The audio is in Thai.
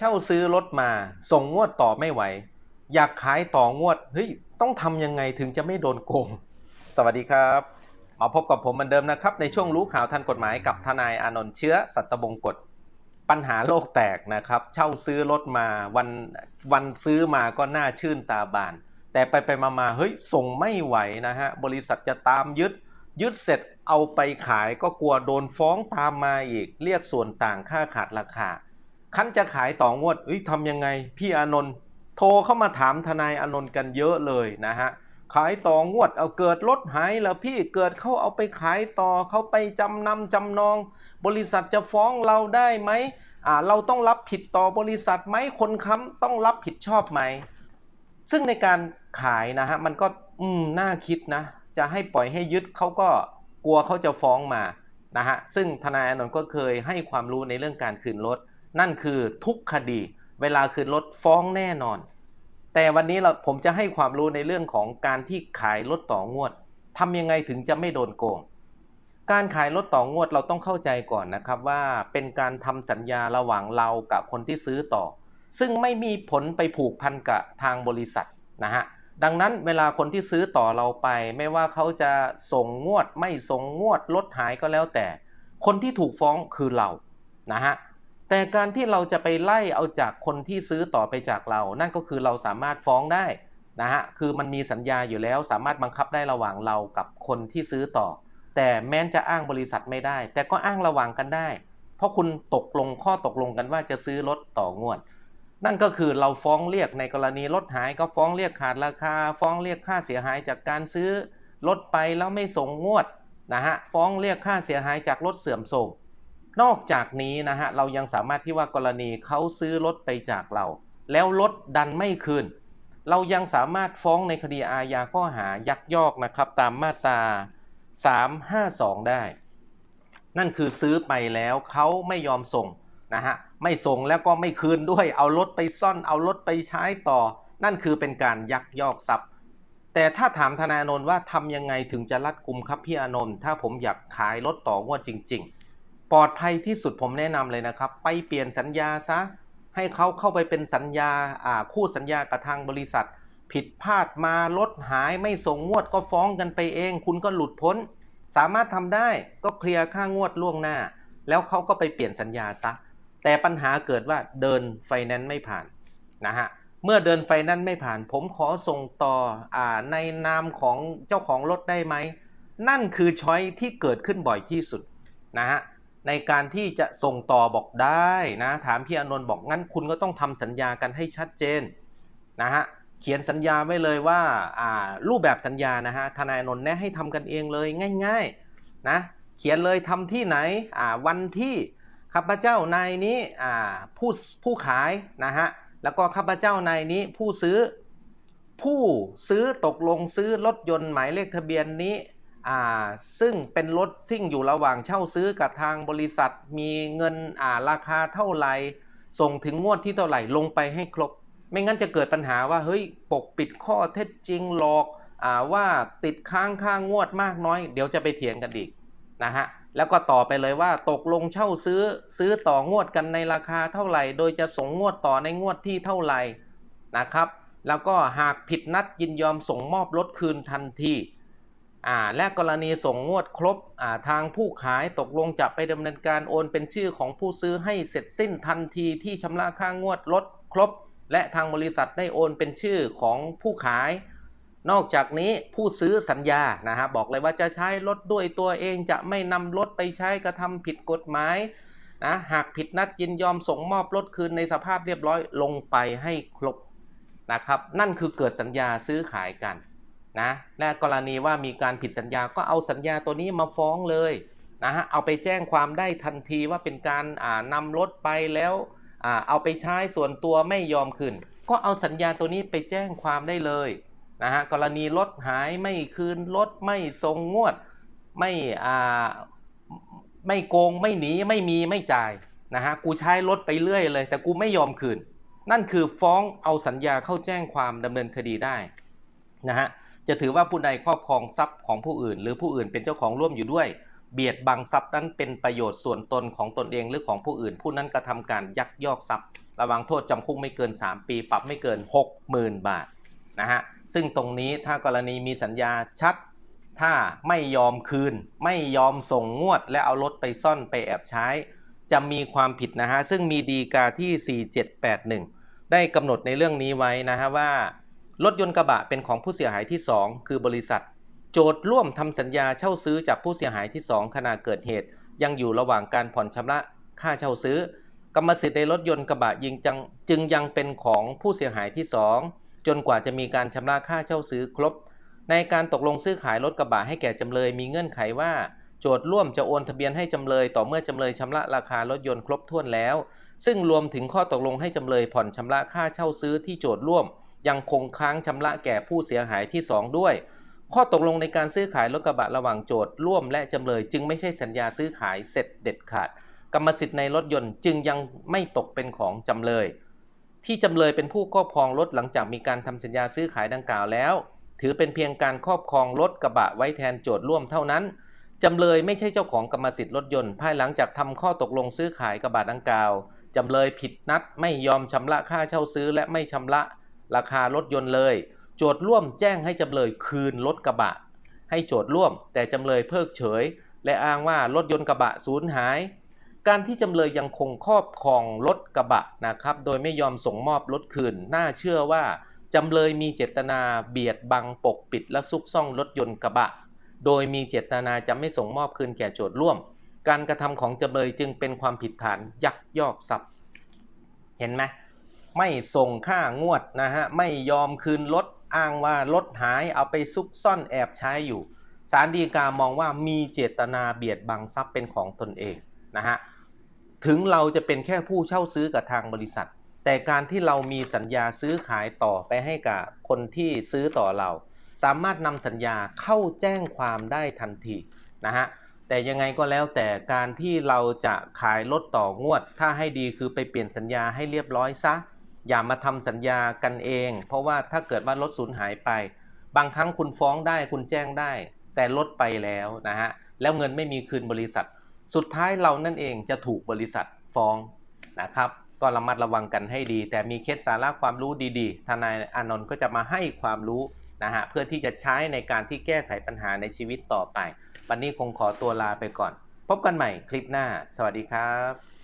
เช่าซื้อรถมาส่งงวดต่อไม่ไหว อยากขายต่องวดเฮ้ยต้องทำยังไงถึงจะไม่โดนโกง สวัสดีครับ มาพบกับผมเหมือนเดิมนะครับ ในช่วงรู้ข่าวทันกฎหมายกับทนายอานนท์เชื้อสัตบงกฎปัญหาโลกแตกนะครับ เช่าซื้อรถมาวันวันซื้อมาก็น่าชื่นตาบาน แต่ไปไปมามาเฮ้ยส่งไม่ไหวนะฮะบริษัทจะตามยึด ยึดเสร็จเอาไปขายก็กลัวโดนฟ้องตามมาอีก เรียกส่วนต่างค่าขาดราคา คันจะขายต่องวดเอ้ยทำยังไง พี่อานนท์โทรเข้ามาถามทนายอานนท์กันเยอะเลยนะฮะขายต่องวดเอาเกิดรถหายแล้วพี่เกิดเขาเอาไปขายต่อเขาไปจำนำจำนอง บริษัทจะฟ้องเราได้ไหมอ่าเราต้องรับผิดต่อบริษัทไหมคนค้ำต้องรับผิดชอบไหม ซึ่งในการขายนะฮะมันก็อืมน่าคิดนะ จะให้ปล่อยให้ยึดเขาก็กลัวเขาจะฟ้องมานะฮะซึ่งทนายอนนท์ก็เคยให้ความรู้ในเรื่องการคืนรถ นั่นคือทุกคดี เวลาคืนรถฟ้องแน่นอน แต่วันนี้เราผมจะให้ความรู้ในเรื่องของการที่ขายรถต่องวดทำยังไงถึงจะไม่โดนโกง การขายรถต่องวดเราต้องเข้าใจก่อนนะครับว่าเป็นการทำสัญญาระหว่างเรากับคนที่ซื้อต่อ ซึ่งไม่มีผลไปผูกพันกับทางบริษัทนะฮะดังนั้นเวลาคนที่ซื้อต่อเราไป ไม่ว่าเขาจะส่งงวดไม่ส่งงวดลดหายก็แล้วแต่ คนที่ถูกฟ้องคือเรานะฮะ แต่การที่เราจะไปไล่เอาจากคนที่ซื้อต่อไปจากเรา นั่นก็คือเราสามารถฟ้องได้นะฮะ คือมันมีสัญญาอยู่แล้วสามารถบังคับได้ระหว่างเรากับคนที่ซื้อต่อ แต่แม้นจะอ้างบริษัทไม่ได้ แต่ก็อ้างระหว่างกันได้ เพราะคุณตกลงข้อตกลงกันว่าจะซื้อรถต่องวด นั่นก็คือเราฟ้องเรียกในกรณีรถหายก็ฟ้องเรียกขาดราคา ฟ้องเรียกค่าเสียหายจากการซื้อรถไปแล้วไม่ส่งงวดนะฮะ ฟ้องเรียกค่าเสียหายจากรถเสื่อมโทรม นอกจากนี้นะฮะเรายังสามารถที่ว่ากรณีเขาซื้อรถไปจากเรา แล้วรถดันไม่คืน เรายังสามารถฟ้องในคดีอาญาข้อหายักยอกนะครับตามมาตรา 352 ได้ นั่นคือซื้อไปแล้วเขาไม่ยอมส่งนะฮะไม่ส่งแล้วก็ไม่คืนด้วย เอารถไปซ่อนเอารถไปใช้ต่อ นั่นคือเป็นการยักยอกทรัพย์ แต่ถ้าถามธนาโนนว่าทำยังไงถึงจะรัดกุมครับพี่อานนท์ถ้าผมอยากขายรถต่องวดจริง ๆ ปลอดภัยที่สุดผมแนะนำเลยนะครับ ไปเปลี่ยนสัญญาซะให้เขาเข้าไปเป็นสัญญาคู่สัญญากับทางบริษัท ผิดพลาดมารถหายไม่ส่งงวดก็ฟ้องกันไปเอง คุณก็หลุดพ้น สามารถทำได้ก็เคลียร์ค่างวดล่วงหน้า แล้วเขาก็ไปเปลี่ยนสัญญาซะแต่ปัญหาเกิดว่าเดินไฟแนนซ์ไม่ผ่านนะฮะเมื่อเดินไฟแนนซ์ไม่ผ่าน ผมขอส่งต่ออในนามของเจ้าของรถได้ไหมนั่นคือช้อยที่เกิดขึ้นบ่อยที่สุดนะฮะ ในการที่จะส่งต่อบอกได้นะถามพี่อนนท์บอกงั้นคุณก็ต้องทำสัญญากันให้ชัดเจนนะฮะเขียนสัญญาไว้เลยว่าารูปแบบสัญญานะฮะทนายอนนท์แนะให้ทำกันเองเลยง่ายๆนะเขียนเลยทำที่ไหนวันที่ข้าพเจ้านายนี้ผู้ผู้ขายนะฮะแล้วก็ข้าพเจ้านายนี้ผู้ซื้อผู้ซื้อตกลงซื้อรถยนต์หมายเลขทะเบียนนี้ ซึ่งเป็นรถซิ่งอยู่ระหว่างเช่าซื้อกับทางบริษัท มีเงินอ่าราคาเท่าไหร่ส่งถึงงวดที่เท่าไหร่ลงไปให้ครบ ไม่งั้นจะเกิดปัญหาว่าเฮ้ยปกปิดข้อเท็จจริงหลอกอาว่าติดค้างค่างงวดมากน้อย เดี๋ยวจะไปเถียงกันอีกนะฮะแล้วก็ต่อไปเลยว่าตกลงเช่าซื้อซื้อต่องวดกันในราคาเท่าไหร่ โดยจะส่งงวดต่อในงวดที่เท่าไหร่นะครับ แล้วก็หากผิดนัดยินยอมส่งมอบรถคืนทันที และกรณีส่งงวดครบทางผู้ขายตกลงจะไปดำเนินการโอนเป็นชื่อของผู้ซื้อให้เสร็จสิ้นทันทีที่ชำระค่างวดรถครบ และทางบริษัทได้โอนเป็นชื่อของผู้ขาย นอกจากนี้ผู้ซื้อสัญญานะฮะบอกเลยว่าจะใช้รถด้วยตัวเองจะไม่นำรถไปใช้กระทำผิดกฎหมายนะหากผิดนัดยินยอมส่งมอบรถคืนในสภาพเรียบร้อยลงไปให้ครบนะครับนั่นคือเกิดสัญญาซื้อขายกัน นะและกรณีว่ามีการผิดสัญญาก็เอาสัญญาตัวนี้มาฟ้องเลยนะฮะเอาไปแจ้งความได้ทันทีว่าเป็นการอ่านำรถไปแล้วอเอาไปใช้ส่วนตัวไม่ยอมคืนก็เอาสัญญาตัวนี้ไปแจ้งความได้เลยนะฮะกรณีรถหายไม่คืนรถไม่ส่งงวดไม่ไม่โกงไม่หนีไม่มีไม่จ่ายนะฮะกูใช้รถไปเรื่อยเลย แต่กูไม่ยอมคืน นั่นคือฟ้องเอาสัญญาเข้าแจ้งความดำเนินคดีได้นะฮะ จะถือว่าผู้ใดครอบครองทรัพย์ของผู้อื่น หรือผู้อื่นเป็นเจ้าของร่วมอยู่ด้วย เบียดบังทรัพย์นั้นเป็นประโยชน์ส่วนตนของตนเองหรือของผู้อื่น ผู้นั้นกระทำการยักยอกทรัพย์ ระวังโทษจำคุกไม่เกิน 3 ปี ปรับไม่เกิน 60,000 บาทนะฮะซึ่งตรงนี้ถ้ากรณีมีสัญญาชัด ถ้าไม่ยอมคืน ไม่ยอมส่งงวด และเอารถไปซ่อนไปแอบใช้ จะมีความผิดนะฮะซึ่งมีดีกาที่ 4781 ได้กำหนดในเรื่องนี้ไว้นะฮะว่า รถยนต์กระบะเป็นของผู้เสียหายที่ 2 คือบริษัท โจทย์ร่วมทำสัญญาเช่าซื้อจากผู้เสียหายที่ 2 ขณะเกิดเหตุ ยังอยู่ระหว่างการผ่อนชำระค่าเช่าซื้อกรรมสิทธิ์ในรถยนต์กระบะยิงจังจึงยังเป็นของผู้เสียหายที่ 2 จนกว่าจะมีการชำระค่าเช่าซื้อครบ ในการตกลงซื้อขายรถกระบะให้แก่จำเลยมีเงื่อนไขว่า โจทย์ร่วมจะโอนทะเบียนให้จำเลยต่อเมื่อจำเลยชำระราคารถยนต์ครบถ้วนแล้ว ซึ่งรวมถึงข้อตกลงให้จำเลยผ่อนชำระค่าเช่าซื้อที่โจทย์ร่วม ยังคงค้างชำระแก่ผู้เสียหายที่ 2 ด้วย ข้อตกลงในการซื้อขายรถกระบะระหว่างโจทย์ร่วมและจำเลย จึงไม่ใช่สัญญาซื้อขายเสร็จเด็ดขาด กรรมสิทธิ์ในรถยนต์จึงยังไม่ตกเป็นของจำเลย ที่จำเลยเป็นผู้ครอบครองรถหลังจากมีการทำสัญญาซื้อขายดังกล่าวแล้ว ถือเป็นเพียงการครอบครองรถกระบะไว้แทนโจทย์ร่วมเท่านั้นจำเลยไม่ใช่เจ้าของกรรมสิทธิ์รถยนต์ภายหลังจากทำข้อตกลงซื้อขายกระบะดังกล่าวจำเลยผิดนัดไม่ยอมชำระค่าเช่าซื้อและไม่ชำระ ราคารถยนต์เลย โจทย์ร่วมแจ้งให้จำเลยคืนรถกระบะ ให้โจทย์ร่วม แต่จำเลยเพิกเฉย และอ้างว่ารถยนต์กระบะสูญหาย การที่จำเลยยังคงครอบครองรถกระบะนะครับ โดยไม่ยอมส่งมอบรถคืน น่าเชื่อว่าจำเลยมีเจตนาเบียดบังปกปิดและซุกซ่องรถยนต์กระบะ โดยมีเจตนาจะไม่ส่งมอบคืนแก่โจทย์ร่วม การกระทำของจำเลยจึงเป็นความผิดฐานยักยอกทรัพย์ เห็นไหม ไม่ส่งค่างวดนะฮะไม่ยอมคืนรถอ้างว่ารถหายเอาไปซุกซ่อนแอบใช้อยู่ศาลฎีกามองว่ามีเจตนาเบียดบังทรัพย์เป็นของตนเองนะฮะถึงเราจะเป็นแค่ผู้เช่าซื้อกับทางบริษัท แต่การที่เรามีสัญญาซื้อขายต่อไปให้กับคนที่ซื้อต่อเรา สามารถนำสัญญาเข้าแจ้งความได้ทันทีนะฮะแต่ยังไงก็แล้วแต่การที่เราจะขายรถต่องวด ถ้าให้ดีคือไปเปลี่ยนสัญญาให้เรียบร้อยซะ อย่ามาทำสัญญากันเอง เพราะว่าถ้าเกิดว่ารถสูญหายไป บางครั้งคุณฟ้องได้คุณแจ้งได้ แต่รถไปแล้วนะฮะแล้วเงินไม่มีคืนบริษัท สุดท้ายเรานั่นเองจะถูกบริษัทฟ้องนะครับก็ระมัดระวังกันให้ดี แต่มีเคสสาระความรู้ดีๆ ทนายอานนท์ก็จะมาให้ความรู้นะฮะเพื่อที่จะใช้ในการที่แก้ไขปัญหาในชีวิตต่อไป วันนี้คงขอตัวลาไปก่อน พบกันใหม่คลิปหน้า สวัสดีครับ